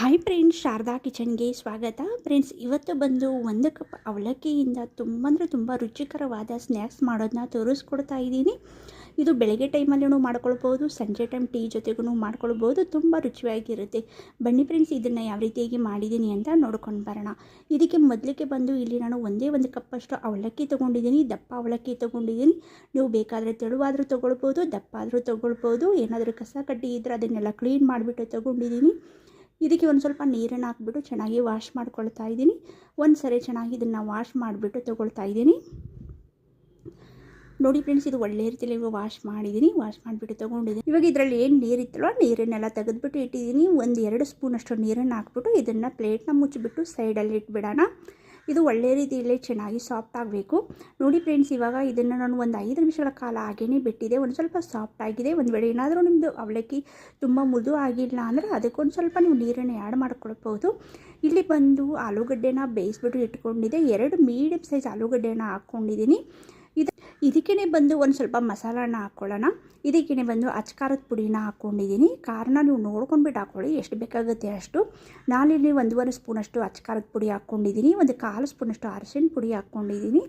Hi friends Sharada ಕಿಚನ್ಗೆ ಸ್ವಾಗತ. Friends ಇವತ್ತು ಬಂದು ಒಂದು ಕಪ್ ಅವಲಕ್ಕಿಯಿಂದ ತುಂಬ ಅಂದರೆ ತುಂಬ ರುಚಿಕರವಾದ ಸ್ನ್ಯಾಕ್ಸ್ ಮಾಡೋದನ್ನ ತೋರಿಸ್ಕೊಡ್ತಾ ಇದ್ದೀನಿ. ಇದು ಬೆಳಗ್ಗೆ ಟೈಮಲ್ಲೂ ಮಾಡ್ಕೊಳ್ಬೋದು, ಸಂಜೆ ಟೈಮ್ ಟೀ ಜೊತೆಗೂ ಮಾಡ್ಕೊಳ್ಬೋದು, ತುಂಬ ರುಚಿಯಾಗಿರುತ್ತೆ. ಬನ್ನಿ ಫ್ರೆಂಡ್ಸ್ ಇದನ್ನು ಯಾವ ರೀತಿಯಾಗಿ ಮಾಡಿದ್ದೀನಿ ಅಂತ ನೋಡ್ಕೊಂಡು ಬರೋಣ. ಇದಕ್ಕೆ ಮೊದಲಿಗೆ ಬಂದು ಇಲ್ಲಿ ನಾನು ಒಂದೇ ಒಂದು ಕಪ್ಪಷ್ಟು ಅವಲಕ್ಕಿ ತೊಗೊಂಡಿದ್ದೀನಿ, ದಪ್ಪ ಅವಲಕ್ಕಿ ತೊಗೊಂಡಿದ್ದೀನಿ. ನೀವು ಬೇಕಾದರೆ ತೆಳುವಾದರೂ ತೊಗೊಳ್ಬೋದು ದಪ್ಪ ಆದರೂ ತೊಗೊಳ್ಬೋದು, ಏನಾದರೂ ಕಸ ಕಡ್ಡಿ ಇದ್ದರೆ ಅದನ್ನೆಲ್ಲ ಕ್ಲೀನ್ ಮಾಡಿಬಿಟ್ಟು ತೊಗೊಂಡಿದ್ದೀನಿ. ಇದಕ್ಕೆ ಒಂದು ಸ್ವಲ್ಪ ನೀರನ್ನು ಹಾಕ್ಬಿಟ್ಟು ಚೆನ್ನಾಗಿ ವಾಶ್ ಮಾಡ್ಕೊಳ್ತಾ ಇದ್ದೀನಿ. ಒಂದು ಸರಿ ಚೆನ್ನಾಗಿ ಇದನ್ನು ವಾಶ್ ಮಾಡಿಬಿಟ್ಟು ತೊಗೊಳ್ತಾ ಇದ್ದೀನಿ. ನೋಡಿ ಫ್ರೆಂಡ್ಸ್ ಇದು ಒಳ್ಳೆ ರೀತಿಯಲ್ಲಿ ವಾಶ್ ಮಾಡಿದ್ದೀನಿ. ವಾಶ್ ಮಾಡಿಬಿಟ್ಟು ತೊಗೊಂಡಿದ್ದೀನಿ. ಇವಾಗ ಇದರಲ್ಲಿ ಏನು ನೀರಿತ್ತಲ್ವ ನೀರನ್ನೆಲ್ಲ ತೆಗೆದುಬಿಟ್ಟು ಇಟ್ಟಿದ್ದೀನಿ. ಒಂದು ಎರಡು ಸ್ಪೂನಷ್ಟು ನೀರನ್ನು ಹಾಕ್ಬಿಟ್ಟು ಇದನ್ನು ಪ್ಲೇಟ್ನ ಮುಚ್ಚಿಬಿಟ್ಟು ಸೈಡಲ್ಲಿ ಇಟ್ಬಿಡೋಣ. ಇದು ಒಳ್ಳೆ ರೀತಿಯಲ್ಲಿ ಚೆನ್ನಾಗಿ ಸಾಫ್ಟ್ ಆಗಬೇಕು. ನೋಡಿ ಫ್ರೆಂಡ್ಸ್ ಇವಾಗ ಇದನ್ನು ನಾನು ಒಂದು ಐದು ನಿಮಿಷಗಳ ಕಾಲ ಹಾಗೇ ಬಿಟ್ಟಿದೆ. ಒಂದು ಸ್ವಲ್ಪ ಸಾಫ್ಟ್ ಆಗಿದೆ. ಒಂದು ವೇಳೆ ಏನಾದರೂ ನಿಮ್ಮದು ಅವಲಕ್ಕಿ ತುಂಬ ಮುದು ಆಗಿಲ್ಲ ಅಂದರೆ ಅದಕ್ಕೊಂದು ಸ್ವಲ್ಪ ನೀವು ನೀರನ್ನು ಆ್ಯಡ್ ಮಾಡ್ಕೊಳ್ಬೋದು ಇಲ್ಲಿ ಬಂದು ಆಲೂಗಡ್ಡೆನ ಬೇಯಿಸ್ಬಿಟ್ಟು ಇಟ್ಕೊಂಡಿದೆ. ಎರಡು ಮೀಡಿಯಮ್ ಸೈಜ್ ಆಲೂಗಡ್ಡೆನ ಹಾಕ್ಕೊಂಡಿದ್ದೀನಿ ಇದು ಇದಕ್ಕೇ ಬಂದು ಒಂದು ಸ್ವಲ್ಪ ಮಸಾಲಾನ ಹಾಕ್ಕೊಳ್ಳೋಣ ಇದಕ್ಕೇ ಬಂದು ಅಚ್ಕಾರದ ಪುಡಿನ ಹಾಕ್ಕೊಂಡಿದ್ದೀನಿ ಖಾರನ ನೀವು ನೋಡ್ಕೊಂಡ್ಬಿಟ್ಟು ಹಾಕ್ಕೊಳ್ಳಿ ಎಷ್ಟು ಬೇಕಾಗುತ್ತೆ ಅಷ್ಟು. ನಾನಿಲ್ಲಿ ಒಂದೂವರೆ ಸ್ಪೂನಷ್ಟು ಅಚ್ಕಾರದ ಪುಡಿ ಹಾಕ್ಕೊಂಡಿದ್ದೀನಿ ಒಂದು ಕಾಲು ಸ್ಪೂನಷ್ಟು ಅರಶಿನ ಪುಡಿ ಹಾಕ್ಕೊಂಡಿದ್ದೀನಿ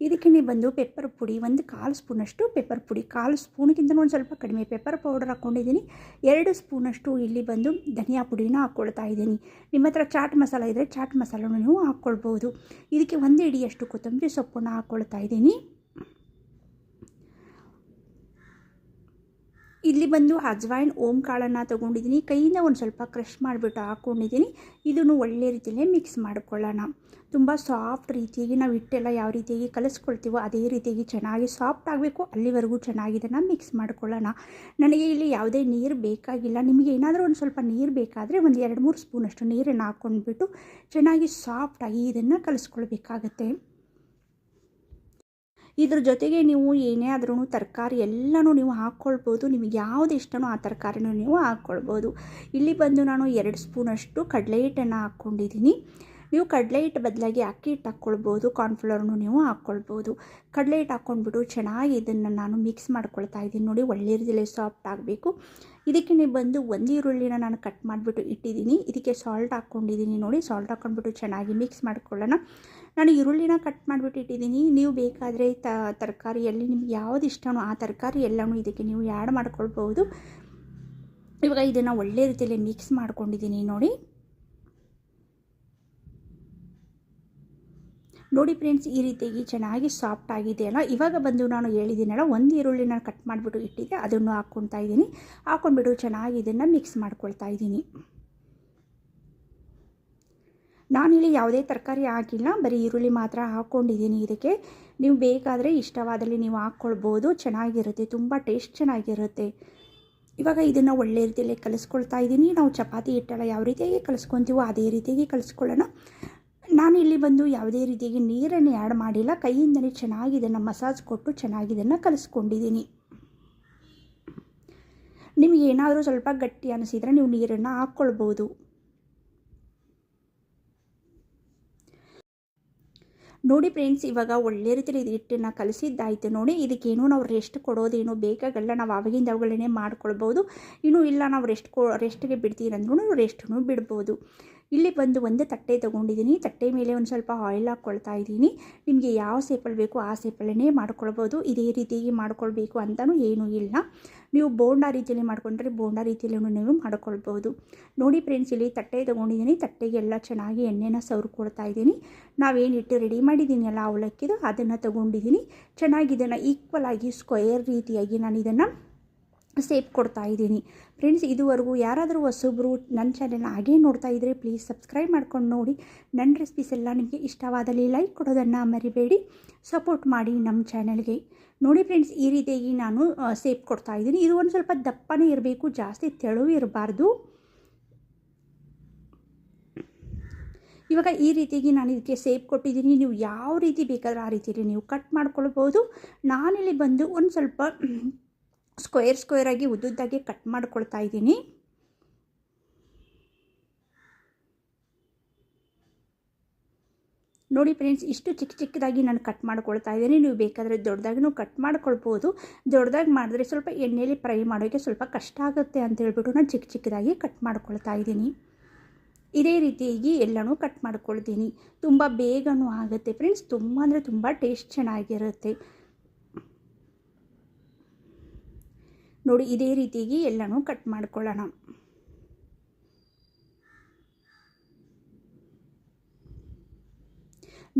ಇದಕ್ಕೇ ಬಂದು ಪೆಪ್ಪರ್ ಪುಡಿ, ಒಂದು ಕಾಲು ಸ್ಪೂನಷ್ಟು ಪೆಪ್ಪರ್ ಪುಡಿ, ಕಾಲು ಸ್ಪೂನ್ಗಿಂತ ಒಂದು ಸ್ವಲ್ಪ ಕಡಿಮೆ ಪೆಪ್ಪರ್ ಪೌಡರ್ ಹಾಕ್ಕೊಂಡಿದ್ದೀನಿ. ಎರಡು ಸ್ಪೂನಷ್ಟು ಇಲ್ಲಿ ಬಂದು ಧನಿಯಾ ಪುಡಿನ ಹಾಕ್ಕೊಳ್ತಾ ಇದ್ದೀನಿ. ನಿಮ್ಮ ಹತ್ರ ಚಾಟ್ ಮಸಾಲ ಇದ್ದರೆ ಚಾಟ್ ಮಸಾಲನೂ ನೀವು ಹಾಕ್ಕೊಳ್ಬೋದು ಇದಕ್ಕೆ ಒಂದು ಇಡಿಯಷ್ಟು ಕೊತ್ತಂಬರಿ ಸೊಪ್ಪನ್ನು ಹಾಕ್ಕೊಳ್ತಾ ಇದ್ದೀನಿ. ಇಲ್ಲಿ ಬಂದು ಅಜ್ವಾಯಿನ್ ಓಮ್ ಕಾಳನ್ನು ತೊಗೊಂಡಿದ್ದೀನಿ. ಕೈಯಿಂದ ಒಂದು ಸ್ವಲ್ಪ ಕ್ರಷ್ ಮಾಡಿಬಿಟ್ಟು ಹಾಕ್ಕೊಂಡಿದ್ದೀನಿ ಇದನ್ನು ಒಳ್ಳೆ ರೀತಿಯಲ್ಲೇ ಮಿಕ್ಸ್ ಮಾಡ್ಕೊಳ್ಳೋಣ. ತುಂಬ ಸಾಫ್ಟ್ ರೀತಿಯಾಗಿ ನಾವು ಹಿಟ್ಟೆಲ್ಲ ಯಾವ ರೀತಿಯಾಗಿ ಕಲಿಸ್ಕೊಳ್ತೀವೋ ಅದೇ ರೀತಿಯಾಗಿ ಚೆನ್ನಾಗಿ ಸಾಫ್ಟ್ ಆಗಬೇಕು. ಅಲ್ಲಿವರೆಗೂ ಚೆನ್ನಾಗಿ ಇದನ್ನು ಮಿಕ್ಸ್ ಮಾಡ್ಕೊಳ್ಳೋಣ. ನನಗೆ ಇಲ್ಲಿ ಯಾವುದೇ ನೀರು ಬೇಕಾಗಿಲ್ಲ. ನಿಮಗೆ ಏನಾದರೂ ಒಂದು ಸ್ವಲ್ಪ ನೀರು ಬೇಕಾದರೆ ಒಂದು ಎರಡು ಮೂರು ಸ್ಪೂನಷ್ಟು ನೀರನ್ನು ಹಾಕ್ಕೊಂಡ್ಬಿಟ್ಟು ಚೆನ್ನಾಗಿ ಸಾಫ್ಟಾಗಿ ಇದನ್ನು ಕಲಿಸ್ಕೊಳ್ಬೇಕಾಗತ್ತೆ. ಇದ್ರ ಜೊತೆಗೆ ನೀವು ಏನೇ ಆದ್ರೂ ತರಕಾರಿ ಎಲ್ಲನೂ ನೀವು ಹಾಕ್ಕೊಳ್ಬೋದು. ನಿಮಗೆ ಯಾವುದು ಇಷ್ಟನೋ ಆ ತರಕಾರಿನೂ ನೀವು ಹಾಕ್ಕೊಳ್ಬೋದು. ಇಲ್ಲಿ ಬಂದು ನಾನು ಎರಡು ಸ್ಪೂನಷ್ಟು ಕಡಲೆ ಹಿಟ್ಟನ್ನು ಹಾಕ್ಕೊಂಡಿದ್ದೀನಿ. ನೀವು ಕಡಲೆ ಹಿಟ್ಟು ಬದಲಾಗಿ ಅಕ್ಕಿ ಹಿಟ್ಟು ಹಾಕ್ಕೊಳ್ಬೋದು ಕಾರ್ನ್ಫ್ಲವರ್ನು ನೀವು ಹಾಕ್ಕೊಳ್ಬೋದು. ಕಡಲೆ ಹಿಟ್ಟು ಹಾಕ್ಕೊಂಡ್ಬಿಟ್ಟು ಚೆನ್ನಾಗಿ ಇದನ್ನು ನಾನು ಮಿಕ್ಸ್ ಮಾಡ್ಕೊಳ್ತಾ ಇದ್ದೀನಿ ನೋಡಿ ಒಳ್ಳೆ ರೀತಿಯಲ್ಲಿ ಸಾಫ್ಟ್ ಆಗಬೇಕು. ಇದಕ್ಕೆ ಬಂದು ಒಂದು ಈರುಳ್ಳಿನ ನಾನು ಕಟ್ ಮಾಡಿಬಿಟ್ಟು ಇಟ್ಟಿದ್ದೀನಿ. ಇದಕ್ಕೆ ಸಾಲ್ಟ್ ಹಾಕ್ಕೊಂಡಿದ್ದೀನಿ ನೋಡಿ ಸಾಲ್ಟ್ ಹಾಕ್ಕೊಂಡ್ಬಿಟ್ಟು ಚೆನ್ನಾಗಿ ಮಿಕ್ಸ್ ಮಾಡ್ಕೊಳ್ಳೋಣ. ನಾನು ಈರುಳ್ಳಿನ ಕಟ್ ಮಾಡಿಬಿಟ್ಟು ಇಟ್ಟಿದ್ದೀನಿ. ನೀವು ಬೇಕಾದರೆ ತರಕಾರಿಯಲ್ಲಿ ನಿಮ್ಗೆ ಯಾವುದು ಇಷ್ಟನೋ ಆ ತರಕಾರಿ ಎಲ್ಲನೂ ಇದಕ್ಕೆ ನೀವು ಆ್ಯಡ್ ಮಾಡ್ಕೊಳ್ಬೋದು. ಇವಾಗ ಇದನ್ನು ಒಳ್ಳೆ ರೀತಿಯಲ್ಲಿ ಮಿಕ್ಸ್ ಮಾಡ್ಕೊಂಡಿದ್ದೀನಿ ನೋಡಿ. ನೋಡಿ ಫ್ರೆಂಡ್ಸ್, ಈ ರೀತಿಯಾಗಿ ಚೆನ್ನಾಗಿ ಸಾಫ್ಟ್ ಆಗಿದೆ ಅಲ್ಲ. ಇವಾಗ ಬಂದು ನಾನು ಹೇಳಿದ್ದೀನಲ್ಲ, ಒಂದು ಈರುಳ್ಳಿನ ಕಟ್ ಮಾಡಿಬಿಟ್ಟು ಇಟ್ಟಿದ್ದೆ, ಅದನ್ನು ಹಾಕ್ಕೊಳ್ತಾ ಇದ್ದೀನಿ. ಹಾಕ್ಕೊಂಡ್ಬಿಟ್ಟು ಚೆನ್ನಾಗಿ ಇದನ್ನು ಮಿಕ್ಸ್ ಮಾಡ್ಕೊಳ್ತಾ ಇದ್ದೀನಿ. ನಾನಿಲ್ಲಿ ಯಾವುದೇ ತರಕಾರಿ ಹಾಕಿಲ್ಲ, ಬರೀ ಈರುಳ್ಳಿ ಮಾತ್ರ ಹಾಕ್ಕೊಂಡಿದ್ದೀನಿ ಇದಕ್ಕೆ. ನೀವು ಬೇಕಾದರೆ ಇಷ್ಟವಾದಲ್ಲಿ ನೀವು ಹಾಕ್ಕೊಳ್ಬೋದು, ಚೆನ್ನಾಗಿರುತ್ತೆ, ತುಂಬ ಟೇಸ್ಟ್ ಚೆನ್ನಾಗಿರುತ್ತೆ. ಇವಾಗ ಇದನ್ನು ಒಳ್ಳೆ ರೀತಿಯಲ್ಲಿ ಕಲಿಸ್ಕೊಳ್ತಾ ಇದ್ದೀನಿ. ನಾವು ಚಪಾತಿ ಹಿಟ್ಟೆಲ್ಲ ಯಾವ ರೀತಿಯಾಗಿ ಕಲಿಸ್ಕೊತೀವೋ ಅದೇ ರೀತಿಯಾಗಿ ಕಲಿಸ್ಕೊಳ್ಳೋಣ. ನಾನು ಇಲ್ಲಿ ಬಂದು ಯಾವುದೇ ರೀತಿಯಾಗಿ ನೀರನ್ನು ಆ್ಯಡ್ ಮಾಡಿಲ್ಲ. ಕೈಯಿಂದಲೇ ಚೆನ್ನಾಗಿ ಇದನ್ನು ಮಸಾಜ್ ಕೊಟ್ಟು ಚೆನ್ನಾಗಿ ಇದನ್ನು ಕಲಿಸ್ಕೊಂಡಿದ್ದೀನಿ. ನಿಮಗೆ ಏನಾದರೂ ಸ್ವಲ್ಪ ಗಟ್ಟಿ ಅನಿಸಿದರೆ ನೀವು ನೀರನ್ನು ಹಾಕ್ಕೊಳ್ಬೋದು. ನೋಡಿ ಫ್ರೆಂಡ್ಸ್ ಇವಾಗ ಒಳ್ಳೆ ರೀತಿಯಲ್ಲಿ ಹಿಟ್ಟನ್ನು ಕಲಿಸಿದ್ದಾಯಿತು ನೋಡಿ. ಇದಕ್ಕೇನು ನಾವು ರೆಸ್ಟ್ ಕೊಡೋದೇನು ಬೇಕಾಗಲ್ಲ. ನಾವು ಆವಾಗಿಂದ ಅವುಗಳನ್ನೇ ಮಾಡ್ಕೊಳ್ಬೋದು. ಇನ್ನೂ ಇಲ್ಲ, ನಾವು ರೆಸ್ಟ್ ಕೊ ರೆಸ್ಟ್ಗೆ ಬಿಡ್ತೀರಂದ್ರೂ ರೆಸ್ಟನ್ನು ಬಿಡ್ಬೋದು. ಇಲ್ಲಿ ಬಂದು ಒಂದು ತಟ್ಟೆ ತೊಗೊಂಡಿದ್ದೀನಿ. ತಟ್ಟೆ ಮೇಲೆ ಒಂದು ಸ್ವಲ್ಪ ಆಯಿಲ್ ಹಾಕ್ಕೊಳ್ತಾ ಇದ್ದೀನಿ. ನಿಮಗೆ ಯಾವ ಸೇಪಲ್ಲಿ ಬೇಕು ಆ ಸೇಪಲ್ಲೇ ಮಾಡ್ಕೊಳ್ಬೋದು. ಇದೇ ರೀತಿಯಾಗಿ ಮಾಡ್ಕೊಳ್ಬೇಕು ಅಂತಲೂ ಏನೂ ಇಲ್ಲ. ನೀವು ಬೋಂಡಾ ರೀತಿಯಲ್ಲಿ ಮಾಡ್ಕೊಂಡ್ರೆ ಬೋಂಡಾ ರೀತಿಯಲ್ಲೂ ನೀವು ಮಾಡ್ಕೊಳ್ಬೋದು. ನೋಡಿ ಫ್ರೆಂಡ್ಸ್ ಇಲ್ಲಿ ತಟ್ಟೆ ತೊಗೊಂಡಿದ್ದೀನಿ. ತಟ್ಟೆಗೆಲ್ಲ ಚೆನ್ನಾಗಿ ಎಣ್ಣೆನ ಸವರ್ಕೊಳ್ತಾ ಇದ್ದೀನಿ. ನಾವೇನಿಟ್ಟು ರೆಡಿ ಮಾಡಿದ್ದೀನಿ ಅಲ್ಲ ಅವಲಕ್ಕಿದು, ಅದನ್ನು ತೊಗೊಂಡಿದ್ದೀನಿ. ಚೆನ್ನಾಗಿ ಇದನ್ನು ಈಕ್ವಲ್ ಆಗಿ ಸ್ಕ್ವಯರ್ ರೀತಿಯಾಗಿ ನಾನು ಇದನ್ನು ಸೇಪ್ ಕೊಡ್ತಾ ಇದ್ದೀನಿ. ಫ್ರೆಂಡ್ಸ್ ಇದುವರೆಗೂ ಯಾರಾದರೂ ಹೊಸಬ್ರು ನನ್ನ ಚಾನೆಲ್ನ ಹಾಗೇ ನೋಡ್ತಾ ಇದ್ದರೆ ಪ್ಲೀಸ್ ಸಬ್ಸ್ಕ್ರೈಬ್ ಮಾಡ್ಕೊಂಡು ನೋಡಿ. ನನ್ನ ರೆಸಿಪೀಸ್ ಎಲ್ಲ ನಿಮಗೆ ಇಷ್ಟವಾದಲ್ಲಿ ಲೈಕ್ ಕೊಡೋದನ್ನು ಮರಿಬೇಡಿ. ಸಪೋರ್ಟ್ ಮಾಡಿ ನಮ್ಮ ಚಾನೆಲ್ಗೆ ನೋಡಿ ಫ್ರೆಂಡ್ಸ್ ಈ ರೀತಿಯಾಗಿ ನಾನು ಸೇಪ್ ಕೊಡ್ತಾ ಇದ್ದೀನಿ. ಇದು ಒಂದು ಸ್ವಲ್ಪ ದಪ್ಪನೇ ಇರಬೇಕು, ಜಾಸ್ತಿ ತೆಳು ಇರಬಾರ್ದು. ಇವಾಗ ಈ ರೀತಿಯಾಗಿ ನಾನು ಇದಕ್ಕೆ ಸೇಪ್ ಕೊಟ್ಟಿದ್ದೀನಿ. ನೀವು ಯಾವ ರೀತಿ ಬೇಕಾದರೂ ಆ ರೀತಿಯಲ್ಲಿ ನೀವು ಕಟ್ ಮಾಡ್ಕೊಳ್ಬೋದು. ನಾನಿಲ್ಲಿ ಬಂದು ಒಂದು ಸ್ವಲ್ಪ ಸ್ಕ್ವೇರ್ ಸ್ಕ್ವೇರ್ ಆಗಿ ಉದ್ದುದ್ದಾಗಿ ಕಟ್ ಮಾಡ್ಕೊಳ್ತಾ ಇದ್ದೀನಿ. ನೋಡಿ ಫ್ರೆಂಡ್ಸ್ ಇಷ್ಟು ಚಿಕ್ಕ ಚಿಕ್ಕದಾಗಿ ನಾನು ಕಟ್ ಮಾಡ್ಕೊಳ್ತಾ ಇದ್ದೀನಿ. ನೀವು ಬೇಕಾದರೆ ದೊಡ್ಡದಾಗೂ ಕಟ್ ಮಾಡ್ಕೊಳ್ಬೋದು. ದೊಡ್ಡದಾಗಿ ಮಾಡಿದ್ರೆ ಸ್ವಲ್ಪ ಎಣ್ಣೆಯಲ್ಲಿ ಫ್ರೈ ಮಾಡೋಕ್ಕೆ ಸ್ವಲ್ಪ ಕಷ್ಟ ಆಗುತ್ತೆ ಅಂತ ಹೇಳ್ಬಿಟ್ಟು ನಾನು ಚಿಕ್ಕ ಚಿಕ್ಕದಾಗಿ ಕಟ್ ಮಾಡ್ಕೊಳ್ತಾ ಇದ್ದೀನಿ. ಇದೇ ರೀತಿಯಾಗಿ ಎಲ್ಲನೂ ಕಟ್ ಮಾಡ್ಕೊಳ್ತೀನಿ. ತುಂಬ ಬೇಗನೂ ಆಗುತ್ತೆ ಫ್ರೆಂಡ್ಸ್ ತುಂಬ ಅಂದರೆ ತುಂಬ ಟೇಸ್ಟ್ ಚೆನ್ನಾಗಿರುತ್ತೆ. ನೋಡಿ, ಇದೇ ರೀತಿಯಾಗಿ ಎಲ್ಲನೂ ಕಟ್ ಮಾಡ್ಕೊಳ್ಳೋಣ.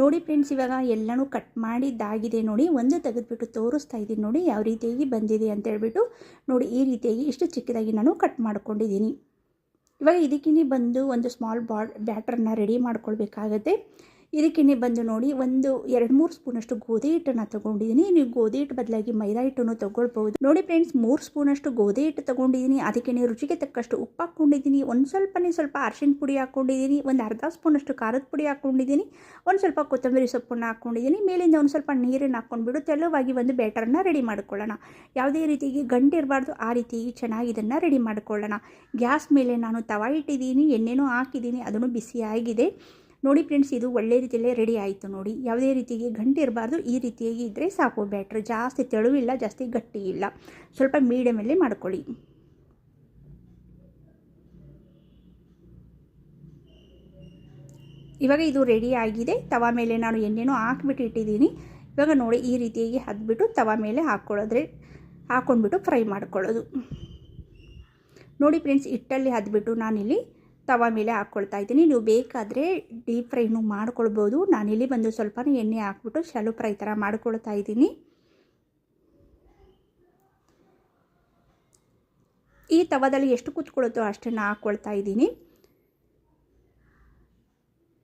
ನೋಡಿ ಫ್ರೆಂಡ್ಸ್ ಇವಾಗ ಎಲ್ಲನೂ ಕಟ್ ಮಾಡಿದ್ದಾಗಿದೆ ನೋಡಿ, ಒಂದು ತೆಗೆದುಬಿಟ್ಟು ತೋರಿಸ್ತಾ ಇದ್ದೀನಿ ನೋಡಿ, ಯಾವ ರೀತಿಯಾಗಿ ಬಂದಿದೆ ಅಂತ ಹೇಳ್ಬಿಟ್ಟು ನೋಡಿ, ಈ ರೀತಿಯಾಗಿ ಇಷ್ಟು ಚಿಕ್ಕದಾಗಿ ನಾನು ಕಟ್ ಮಾಡ್ಕೊಂಡಿದ್ದೀನಿ. ಇವಾಗ ಇದಕ್ಕಿನ್ನೇ ಬಂದು ಒಂದು ಸ್ಮಾಲ್ ಬಾಡ್ ಬ್ಯಾಟ್ರನ್ನ ರೆಡಿ ಮಾಡ್ಕೊಳ್ಬೇಕಾಗತ್ತೆ. ಇದಕ್ಕೆ ಬಂದು ನೋಡಿ ಒಂದು ಎರಡು ಮೂರು ಸ್ಪೂನಷ್ಟು ಗೋಧಿ ಹಿಟ್ಟನ್ನು ತೊಗೊಂಡಿದ್ದೀನಿ ನೀವು ಗೋಧಿ ಹಿಟ್ಟು ಬದಲಾಗಿ ಮೈದಾ ಹಿಟ್ಟನ್ನು ತೊಗೊಳ್ಬೋದು ನೋಡಿ ಫ್ರೆಂಡ್ಸ್ ಮೂರು ಸ್ಪೂನಷ್ಟು ಗೋಧಿ ಹಿಟ್ಟು ತೊಗೊಂಡಿದ್ದೀನಿ ಅದಕ್ಕೆ ರುಚಿಗೆ ತಕ್ಕಷ್ಟು ಉಪ್ಪು ಹಾಕ್ಕೊಂಡಿದ್ದೀನಿ ಒಂದು ಸ್ವಲ್ಪನೇ ಸ್ವಲ್ಪ ಅರಿಶಿನ ಪುಡಿ ಹಾಕ್ಕೊಂಡಿದ್ದೀನಿ ಒಂದು ಅರ್ಧ ಸ್ಪೂನಷ್ಟು ಖಾರದ ಪುಡಿ ಹಾಕ್ಕೊಂಡಿದ್ದೀನಿ ಒಂದು ಸ್ವಲ್ಪ ಕೊತ್ತಂಬರಿ ಸೊಪ್ಪನ್ನು ಹಾಕ್ಕೊಂಡಿದ್ದೀನಿ ಮೇಲಿಂದ ಒಂದು ಸ್ವಲ್ಪ ನೀರನ್ನು ಹಾಕ್ಕೊಂಡ್ಬಿಟ್ಟು ತೆಳುವಾಗಿ ಒಂದು ಬ್ಯಾಟರನ್ನು ರೆಡಿ ಮಾಡ್ಕೊಳ್ಳೋಣ. ಯಾವುದೇ ರೀತಿಯಾಗಿ ಗಂಟಿರಬಾರ್ದು ಆ ರೀತಿ ಚೆನ್ನಾಗಿ ಇದನ್ನು ರೆಡಿ ಮಾಡ್ಕೊಳ್ಳೋಣ. ಗ್ಯಾಸ್ ಮೇಲೆ ನಾನು ತವಾ ಇಟ್ಟಿದ್ದೀನಿ ಎಣ್ಣೆನೂ ಹಾಕಿದ್ದೀನಿ ಅದನ್ನು ಬಿಸಿಯಾಗಿದೆ. ನೋಡಿ ಫ್ರೆಂಡ್ಸ್, ಇದು ಒಳ್ಳೆ ರೀತಿಯಲ್ಲೇ ರೆಡಿ ಆಯಿತು ನೋಡಿ. ಯಾವುದೇ ರೀತಿಯಾಗಿ ಗಂಟು ಇರಬಾರ್ದು, ಈ ರೀತಿಯಾಗಿ ಇದ್ದರೆ ಸಾಕು ಬ್ಯಾಟ್ರ್ ಜಾಸ್ತಿ ತೆಳುವಿಲ್ಲ, ಜಾಸ್ತಿ ಗಟ್ಟಿ ಇಲ್ಲ. ಸ್ವಲ್ಪ ಮೀಡಿಯಮಲ್ಲಿ ಮಾಡ್ಕೊಳ್ಳಿ. ಇವಾಗ ಇದು ರೆಡಿ ಆಗಿದೆ. ತವಾ ಮೇಲೆ ನಾನು ಎಣ್ಣೆನೂ ಹಾಕ್ಬಿಟ್ಟು ಇಟ್ಟಿದ್ದೀನಿ. ಇವಾಗ ನೋಡಿ, ಈ ರೀತಿಯಾಗಿ ಹದ್ಬಿಟ್ಟು ತವಾ ಮೇಲೆ ಹಾಕ್ಕೊಳ್ಳೋದ್ರೆ ಹಾಕ್ಕೊಂಡ್ಬಿಟ್ಟು ಫ್ರೈ ಮಾಡ್ಕೊಳ್ಳೋದು. ನೋಡಿ ಫ್ರೆಂಡ್ಸ್, ಹಿಟ್ಟಲ್ಲಿ ಹದ್ಬಿಟ್ಟು ನಾನಿಲ್ಲಿ ತವ ಮೇಲೆ ಹಾಕ್ಕೊಳ್ತಾ ಇದ್ದೀನಿ. ನೀವು ಬೇಕಾದರೆ ಡೀಪ್ ಫ್ರೈನು ಮಾಡ್ಕೊಳ್ಬೋದು. ನಾನಿಲ್ಲಿ ಬಂದು ಸ್ವಲ್ಪ ಎಣ್ಣೆ ಹಾಕ್ಬಿಟ್ಟು ಶಾಲು ಫ್ರೈ ಥರ ಮಾಡ್ಕೊಳ್ತಾ ಇದ್ದೀನಿ. ಈ ತವದಲ್ಲಿ ಎಷ್ಟು ಕೂತ್ಕೊಳ್ಳುತ್ತೋ ಅಷ್ಟನ್ನು ಹಾಕ್ಕೊಳ್ತಾ ಇದ್ದೀನಿ.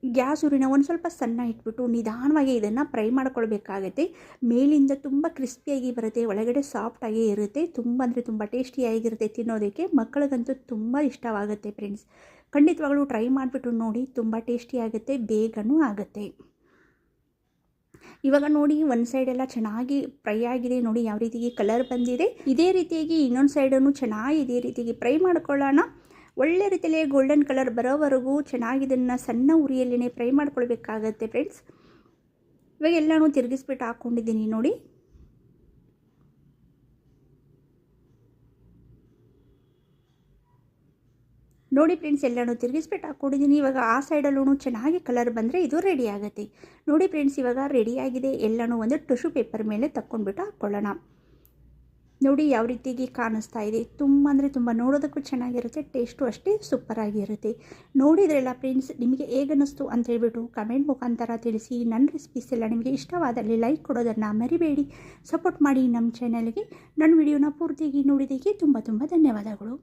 ಗ್ಯಾಸ್ ಉರಿನ ಒಂದು ಸ್ವಲ್ಪ ಸಣ್ಣ ಇಟ್ಬಿಟ್ಟು ನಿಧಾನವಾಗಿ ಇದನ್ನು ಫ್ರೈ ಮಾಡ್ಕೊಳ್ಬೇಕಾಗತ್ತೆ. ಮೇಲಿಂದ ತುಂಬ ಕ್ರಿಸ್ಪಿಯಾಗಿ ಬರುತ್ತೆ, ಒಳಗಡೆ ಸಾಫ್ಟಾಗಿ ಇರುತ್ತೆ, ತುಂಬ ಅಂದರೆ ತುಂಬ ಟೇಸ್ಟಿಯಾಗಿರುತ್ತೆ ತಿನ್ನೋದಕ್ಕೆ. ಮಕ್ಕಳಿಗಂತೂ ತುಂಬ ಇಷ್ಟವಾಗುತ್ತೆ ಫ್ರೆಂಡ್ಸ್. ಖಂಡಿತವಾಗಲೂ ಟ್ರೈ ಮಾಡಿಬಿಟ್ಟು ನೋಡಿ, ತುಂಬ ಟೇಸ್ಟಿಯಾಗುತ್ತೆ ಬೇಗನೂ ಆಗುತ್ತೆ. ಇವಾಗ ನೋಡಿ, ಒಂದು ಸೈಡ್ ಎಲ್ಲ ಚೆನ್ನಾಗಿ ಫ್ರೈ ಆಗಿದೆ, ನೋಡಿ ಯಾವ ರೀತಿಗೆ ಕಲರ್ ಬಂದಿದೆ. ಇದೇ ರೀತಿಯಾಗಿ ಇನ್ನೊಂದು ಸೈಡನ್ನು ಚೆನ್ನಾಗಿ ಇದೇ ರೀತಿಯಾಗಿ ಫ್ರೈ ಮಾಡ್ಕೊಳ್ಳೋಣ. ಒಳ್ಳೆ ರೀತಿಯಲ್ಲಿ ಗೋಲ್ಡನ್ ಕಲರ್ ಬರೋವರೆಗೂ ಚೆನ್ನಾಗಿ ಇದನ್ನು ಸಣ್ಣ ಉರಿಯಲ್ಲೇ ಫ್ರೈ ಮಾಡ್ಕೊಳ್ಬೇಕಾಗತ್ತೆ ಫ್ರೆಂಡ್ಸ್ ಇವಾಗ ಎಲ್ಲನೂ ತಿರುಗಿಸ್ಬಿಟ್ಟು ಹಾಕ್ಕೊಂಡಿದ್ದೀನಿ ನೋಡಿ. ನೋಡಿ ಫ್ರೆಂಡ್ಸ್ ಎಲ್ಲನೂ ತಿರುಗಿಸ್ಬಿಟ್ಟು ಹಾಕ್ಕೊಂಡಿದ್ದೀನಿ ಇವಾಗ ಆ ಸೈಡಲ್ಲೂ ಚೆನ್ನಾಗಿ ಕಲರ್ ಬಂದರೆ ಇದು ರೆಡಿ ಆಗುತ್ತೆ. ನೋಡಿ ಫ್ರೆಂಡ್ಸ್ ಇವಾಗ ರೆಡಿಯಾಗಿದೆ ಎಲ್ಲನೂ ಒಂದು ಟಿಶ್ಯೂ ಪೇಪರ್ ಮೇಲೆ ತಕ್ಕೊಂಡ್ಬಿಟ್ಟು ಹಾಕ್ಕೊಳ್ಳೋಣ ನೋಡಿ ಯಾವ ರೀತಿಯಾಗಿ ಕಾಣಿಸ್ತಾ ಇದೆ. ತುಂಬ ಅಂದರೆ ತುಂಬ ನೋಡೋದಕ್ಕೂ ಚೆನ್ನಾಗಿರುತ್ತೆ, ಟೇಸ್ಟು ಅಷ್ಟೇ ಸೂಪರಾಗಿರುತ್ತೆ. ನೋಡಿದ್ರಲ್ಲ ಫ್ರೆಂಡ್ಸ್ ನಿಮಗೆ ಹೇಗನ್ನಿಸ್ತು ಅಂತ ಹೇಳ್ಬಿಟ್ಟು ಕಮೆಂಟ್ ಮುಖಾಂತರ ತಿಳಿಸಿ. ನನ್ನ ರೆಸಿಪೀಸ್ ಎಲ್ಲ ನಿಮಗೆ ಇಷ್ಟವಾದಲ್ಲಿ ಲೈಕ್ ಕೊಡೋದನ್ನು ಮರಿಬೇಡಿ. ಸಪೋರ್ಟ್ ಮಾಡಿ ನಮ್ಮ ಚಾನಲ್ಗೆ ನನ್ನ ವಿಡಿಯೋನ ಪೂರ್ತಿಯಾಗಿ ನೋಡಿದ್ದಕ್ಕೆ ತುಂಬ ತುಂಬ ಧನ್ಯವಾದಗಳು.